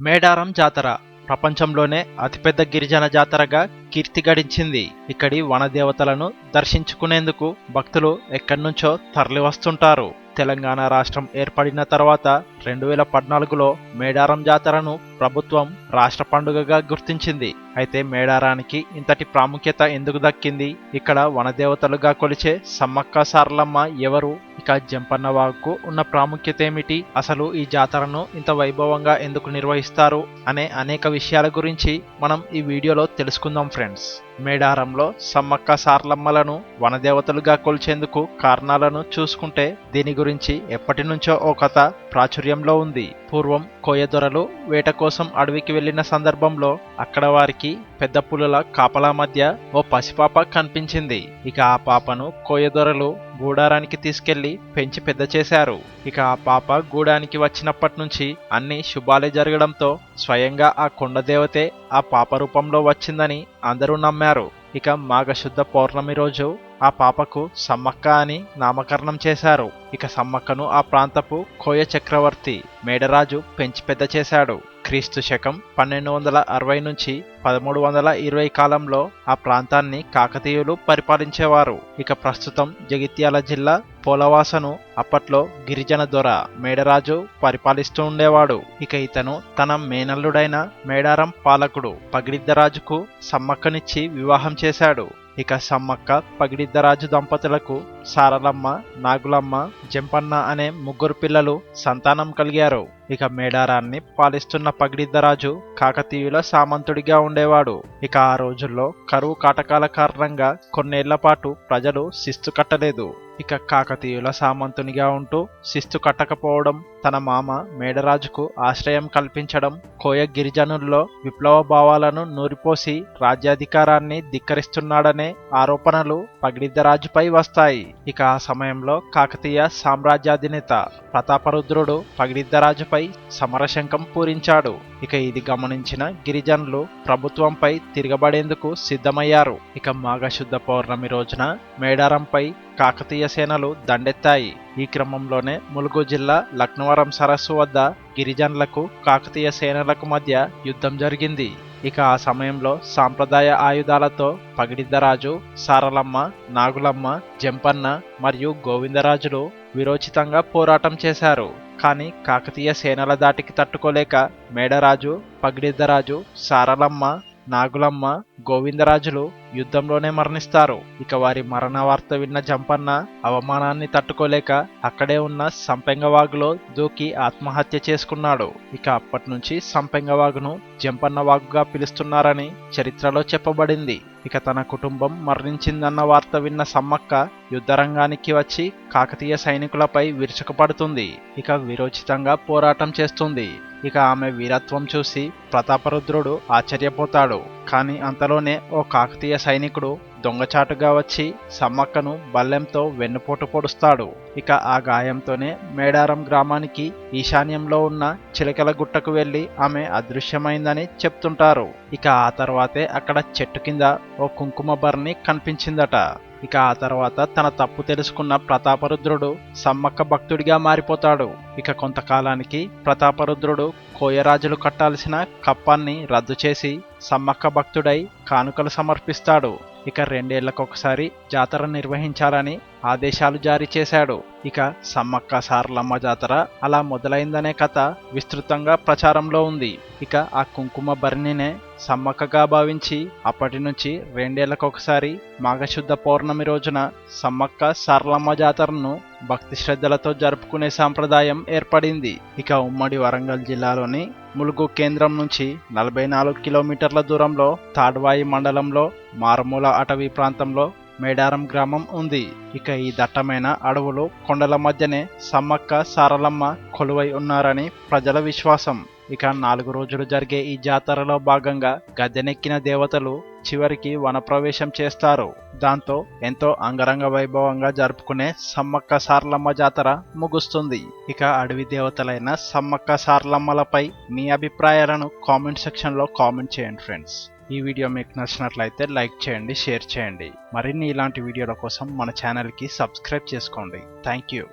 మేడారం జాతర. ప్రపంచంలోనే అతిపెద్ద గిరిజన జాతరగా కీర్తి గడించింది. ఇక్కడి వనదేవతలను దర్శించుకునేందుకు భక్తులు ఎక్కడి నుంచో తరలివస్తుంటారు. తెలంగాణ రాష్ట్రం ఏర్పడిన తర్వాత రెండు వేల పద్నాలుగులో మేడారం జాతరను ప్రభుత్వం రాష్ట్ర పండుగగా గుర్తించింది. అయితే మేడారానికి ఇంతటి ప్రాముఖ్యత ఎందుకు దక్కింది? ఇక్కడ వనదేవతలుగా కొలిచే సమ్మక్క సారలమ్మ ఎవరు? ఇక జంపన్నవాకు ఉన్న ప్రాముఖ్యత ఏమిటి అసలు ఈ జాతరను ఇంత వైభవంగా ఎందుకు నిర్వహిస్తారు? అనే అనేక విషయాల గురించి మనం ఈ వీడియోలో తెలుసుకుందాం ఫ్రెండ్స్ friends. మేడారంలో సమ్మక్క సార్లమ్మలను వనదేవతలుగా కొలిచేందుకు కారణాలను చూసుకుంటే దీని గురించి ఎప్పటి నుంచో ఓ కథ ప్రాచుర్యంలో ఉంది. పూర్వం కోయదొరలు వేట కోసం అడవికి వెళ్ళిన సందర్భంలో అక్కడ వారికి పెద్ద పులుల కాపలా మధ్య ఓ పసిపాప కనిపించింది. ఇక ఆ పాపను కోయదొరలు గూడారానికి తీసుకెళ్ళి పెంచి పెద్ద చేశారు. ఇక ఆ పాప గూడానికి వచ్చినప్పటి నుంచి అన్ని శుభాలే జరగడంతో స్వయంగా ఆ కొండ దేవతే ఆ పాప రూపంలో వచ్చిందని అందరూ నమ్మారు. ఇక మాఘశుద్ధ పౌర్ణమి రోజు ఆ పాపకు సమ్మక్క అని నామకరణం చేశారు. ఇక సమ్మక్కను ఆ ప్రాంతపు కోయ చక్రవర్తి మేడరాజు పెంచి పెద్ద చేశాడు. క్రీస్తు శకం పన్నెండు వందల అరవై నుంచి పదమూడు వందల ఇరవై కాలంలో ఆ ప్రాంతాన్ని కాకతీయులు పరిపాలించేవారు. ఇక ప్రస్తుతం జగిత్యాల జిల్లా పోలవాసను అప్పట్లో గిరిజన దొర మేడరాజు పరిపాలిస్తూ ఉండేవాడు. ఇక ఇతను తన మేనల్లుడైన మేడారం పాలకుడు పగిడిద్దరాజుకు సమ్మక్కనిచ్చి వివాహం చేశాడు. ఇక సమ్మక్క పగిడిద్దరాజు దంపతులకు సారలమ్మ నాగులమ్మ జంపన్న అనే ముగ్గురు పిల్లలు సంతానం కలిగారు. ఇక మేడారాన్ని పాలిస్తున్న పగిడిద్దరాజు కాకతీయుల సామంతుడిగా ఉండేవాడు. ఇక ఆ రోజుల్లో కరువు కాటకాల కారణంగా కొన్నేళ్ళ పాటు ప్రజలు శిస్తు కట్టలేదు. ఇక కాకతీయుల సామంతునిగా ఉంటూ శిస్తు కట్టకపోవడం తన మామ మేడరాజుకు ఆశ్రయం కల్పించడం కోయ గిరిజనుల్లో విప్లవ భావాలను నూరిపోసి రాజ్యాధికారాన్ని ధిక్కరిస్తున్నాడనే ఆరోపణలు పగిడిద్దరాజుపై వస్తాయి. ఇక ఆ సమయంలో కాకతీయ సామ్రాజ్యాధినేత ప్రతాపరుద్రుడు పగిడిద్దరాజుపై సమరశంకం పూరించాడు. ఇక ఇది గమనించిన గిరిజనులు ప్రభుత్వంపై తిరగబడేందుకు సిద్ధమయ్యారు. ఇక మాఘశుద్ధ పౌర్ణమి రోజున మేడారంపై కాకతీయ సేనలు దండెత్తాయి. ఈ క్రమంలోనే ములుగు జిల్లా లక్నవరం సరస్సు వద్ద గిరిజనులకు కాకతీయ సేనలకు మధ్య యుద్ధం జరిగింది. ఇక ఆ సమయంలో సాంప్రదాయ ఆయుధాలతో పగిడిద్దరాజు సారలమ్మ నాగులమ్మ జంపన్న మరియు గోవిందరాజులు విరోచితంగా పోరాటం చేశారు. కానీ కాకతీయ సేనల దాటికి తట్టుకోలేక మేడరాజు పగిడిద్దరాజు సారలమ్మ నాగులమ్మ గోవిందరాజులు యుద్ధంలోనే మరణిస్తారు. ఇక వారి మరణ వార్త విన్న జంపన్న అవమానాన్ని తట్టుకోలేక అక్కడే ఉన్న సంపెంగవాగులో దూకి ఆత్మహత్య చేసుకున్నాడు. ఇక అప్పటి నుంచి సంపెంగవాగును జంపన్న వాగుగా పిలుస్తున్నారని చరిత్రలో చెప్పబడింది. ఇక తన కుటుంబం మరణించిందన్న వార్త విన్న సమ్మక్క యుద్ధరంగానికి వచ్చి కాకతీయ సైనికులపై విరుచుకుపడుతుంది. ఇక విరోచితంగా పోరాటం చేస్తుంది. ఇక ఆమె వీరత్వం చూసి ప్రతాపరుద్రుడు ఆశ్చర్యపోతాడు. కానీ అంతలోనే ఓ కాకతీయ సైనికుడు దొంగచాటుగా వచ్చి సమ్మక్కను బల్లెంతో వెన్నుపోటు పొడుస్తాడు. ఇక ఆ గాయంతోనే మేడారం గ్రామానికి ఈశాన్యంలో ఉన్న చిలకల గుట్టకు వెళ్ళి ఆమె అదృశ్యమైందని చెప్తుంటారు. ఇక ఆ తర్వాతే అక్కడ చెట్టు కింద ఓ కుంకుమ బర్ని కనిపించిందట. ఇక ఆ తర్వాత తన తప్పు తెలుసుకున్న ప్రతాపరుద్రుడు సమ్మక్క భక్తుడిగా మారిపోతాడు. ఇక కొంతకాలానికి ప్రతాపరుద్రుడు కోయరాజులు కట్టాల్సిన కప్పాన్ని రద్దు చేసి సమ్మక్క భక్తుడై కానుకలు సమర్పిస్తాడు. ఇక రెండేళ్ళకొకసారి జాతర నిర్వహించాలని ఆదేశాలు జారీ చేశాడు. ఇక సమ్మక్క సారలమ్మ జాతర అలా మొదలైందనే కథ విస్తృతంగా ప్రచారంలో ఉంది. ఇక ఆ కుంకుమ భరణినే సమ్మక్కగా భావించి అప్పటి నుంచి రెండేళ్ళకొకసారి మాఘశుద్ధ పౌర్ణమి రోజున సమ్మక్క సారలమ్మ జాతరను భక్తి శ్రద్ధలతో జరుపుకునే సాంప్రదాయం ఏర్పడింది. ఇక ఉమ్మడి వరంగల్ జిల్లాలోని ములుగు కేంద్రం నుంచి నలభై నాలుగు కిలోమీటర్ల దూరంలో తాడ్వాయి మండలంలో మారుమూల అటవీ ప్రాంతంలో మేడారం గ్రామం ఉంది. ఇక ఈ దట్టమైన అడవులు కొండల మధ్యనే సమ్మక్క సారలమ్మ కొలువై ఉన్నారని ప్రజల విశ్వాసం. ఇక నాలుగు రోజులు జరిగే ఈ జాతరలో భాగంగా గద్దెనెక్కిన దేవతలు చివరికి వనప్రవేశం చేస్తారు. దాంతో ఎంతో అంగరంగ వైభవంగా జరుపుకునే సమ్మక్క సారలమ్మ జాతర ముగుస్తుంది. ఇక అడవి దేవతలైన సమ్మక్క సారలమ్మలపై మీ అభిప్రాయాలను కామెంట్ సెక్షన్లో కామెంట్ చేయండి ఫ్రెండ్స్. ఈ వీడియో మీకు నచ్చినట్లయితే లైక్ చేయండి షేర్ చేయండి. మరిన్ని ఇలాంటి వీడియోల కోసం మన ఛానల్కి సబ్స్క్రైబ్ చేసుకోండి. Thank you.